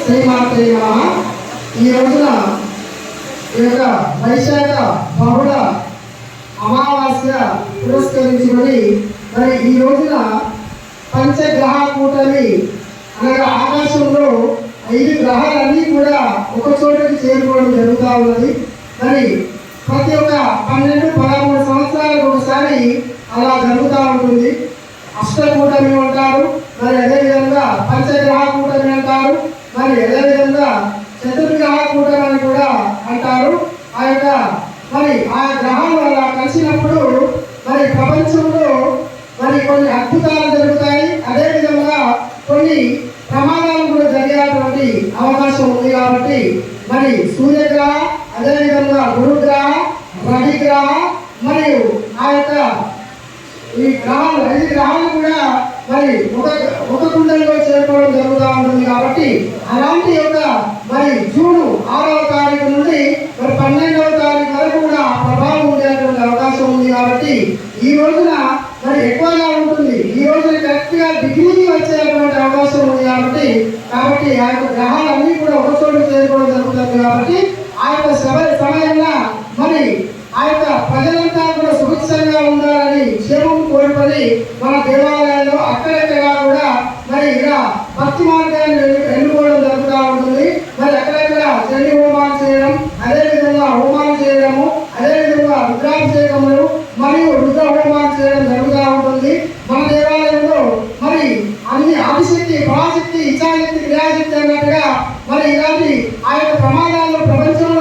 శ్రీమాత్రే నమః. ఈ రోజున ఈ యొక్క వైశాఖ బహుళ అమావాస్య పురస్కరించుకొని మరి ఈ రోజున పంచగ్రహ కూటమి అనగా ఆకాశంలో ఐదు గ్రహాలన్నీ కూడా ఒక చోటకి చేరుకోవడం జరుగుతూ ఉన్నది మరి ప్రతి ఒక్క పన్నెండు పదమూడు సంవత్సరాలకు ఒకసారి అలా జరుగుతూ ఉంటుంది అష్టకూటమి అంటారు మరి అదేవిధంగా పంచగ్రహ కూటమి అంటారు మరి అదేవిధంగా చతుర్గ్రహ కూటమి అని కూడా అంటారు. ఆ యొక్క మరి ఆ గ్రహాలు అలా కలిసినప్పుడు మరి ప్రపంచంలో మరి కొన్ని అద్భుతాలు జరుగుతాయి. అదేవిధంగా కొన్ని ప్రమాదాలు కూడా జరిగేటువంటి అవకాశం ఉంది కాబట్టి మరి సూర్యగ్రహ అదేవిధంగా గురుగ్రహ రవిగ్రహ మరియు ఆ యొక్క ఈ గ్రహాలు ఐదు గ్రహాలు కూడా మరి ఒక ఒక కుండలిలో చేరుకోవడం జరుగుతూ ఉంటుంది కాబట్టి అలాంటి యొక్క మరి జూన్ ఆరవ తారీఖు నుండి మరి పన్నెండవ తారీఖు వరకు కూడా ప్రభావం ఉండేటువంటి అవకాశం ఉంది కాబట్టి ఈ రోజున మరి ఎక్కువగా ఉంటుంది. ఈ రోజున కరెక్ట్గా డిగ్రీకి వచ్చేటువంటి అవకాశం ఉంది కాబట్టి కాబట్టి ఆ యొక్క గ్రహాలన్నీ కూడా ఒక చోటు చేరుకోవడం జరుగుతుంది కాబట్టి ఆ యొక్క సమయ సమయంలో మరి ఆ యొక్క ప్రజలంతా కూడా సుభిక్షంగా ఉండాలని క్షేమం కోరుకొని మన దేవాలయాల్లో అక్కడెక్కడ కూడా మరి ఇలా భక్తి మార్గాన్ని ఎన్నుకోవడం జరుగుతూ ఉంటుంది. మరి అక్కడెక్కడ చండీ హోమాలు చేయడం అదేవిధంగా హోమాలు చేయడము అదేవిధంగా రుద్రాభిషేకములు మరియు రుద్ర హోమాలు చేయడం జరుగుతూ ఉంటుంది. మన దేవాలయంలో మరి అన్ని ఆదిశక్తి పరాశక్తి ఇచ్చాశక్తి క్రియాశక్తి అన్నట్టుగా మరి ఇలాంటి ఆ యొక్క ప్రమాదాలు ప్రపంచంలో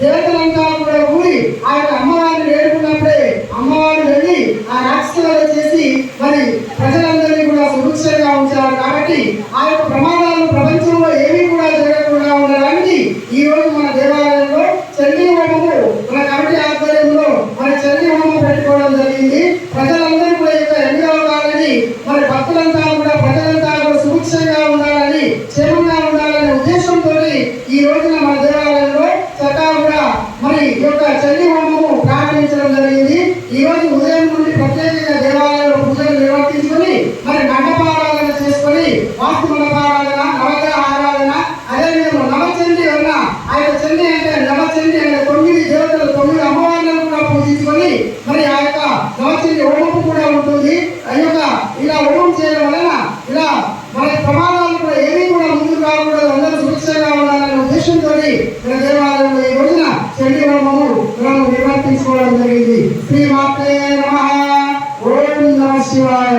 దేవతలంతా కూడా ఊరి ఆ యొక్క అమ్మవారిని వేడుకున్నప్పుడే అమ్మవారు వెళ్ళి ఆ రాక్షసాలను చేసి మరి ప్రజలందరినీ కూడా సురక్షంగా ఉంచారు కాబట్టి ఆ యొక్క ప్రమాదాలు ప్రపంచంలో ఏమీ కూడా జరగకుండా ఉండడానికి ఈ రోజు మన దేవాలయంలో చండీ హోమము మన కమిటీ ఆధ్వర్యంలో మన చండీ హోమం పెట్టుకోవడం జరిగింది ప్రజలందరూ కూడా ఈ యొక్క ఎనిమిదవ కాలని మరి భక్తులంతా కూడా ప్రజలంతా కూడా సుభిక్షంగా ఉండాలని క్షేమంగా ఉండాలనే ఉద్దేశంతో ఈ రోజున మన దేవాలయంలో చక్కగా కూడా మరి ఈ యొక్క చండీ హోమము ప్రారంభించడం జరిగింది ఈ రోజు ఉదయం నుండి ప్రత్యేకంగా దేవాలయంలో పూజలు నిర్వర్తించుకొని మరి మండపారాధన చేసుకొని వాస్తు మండపారాధన నవగ్రహ ఆరాధన అదేవిధంగా నవచండి వల్ల ఆ యొక్క చండి అంటే నవచండి అంటే తొమ్మిది దేవతలు తొమ్మిది అమ్మవార్లను కూడా పూజించుకొని మరి ఆ యొక్క నవచండి హోమం కూడా ఉంటుంది ఆ యొక్క ఇలా హోమం చేయడం వలన ఇలా మన ప్రమాదాలు కూడా ఏమీ కూడా ముందుకు రాకూడదు అందరూ సురక్షంగా ఉండాలనే ఉద్దేశంతో మన దేవాలయంలో ఈ రోజున చండీ హోమము మనం నిర్వర్తించుకోవడం జరిగింది. శ్రీ మాత్రే నమ. ఓం నమ శివాయ.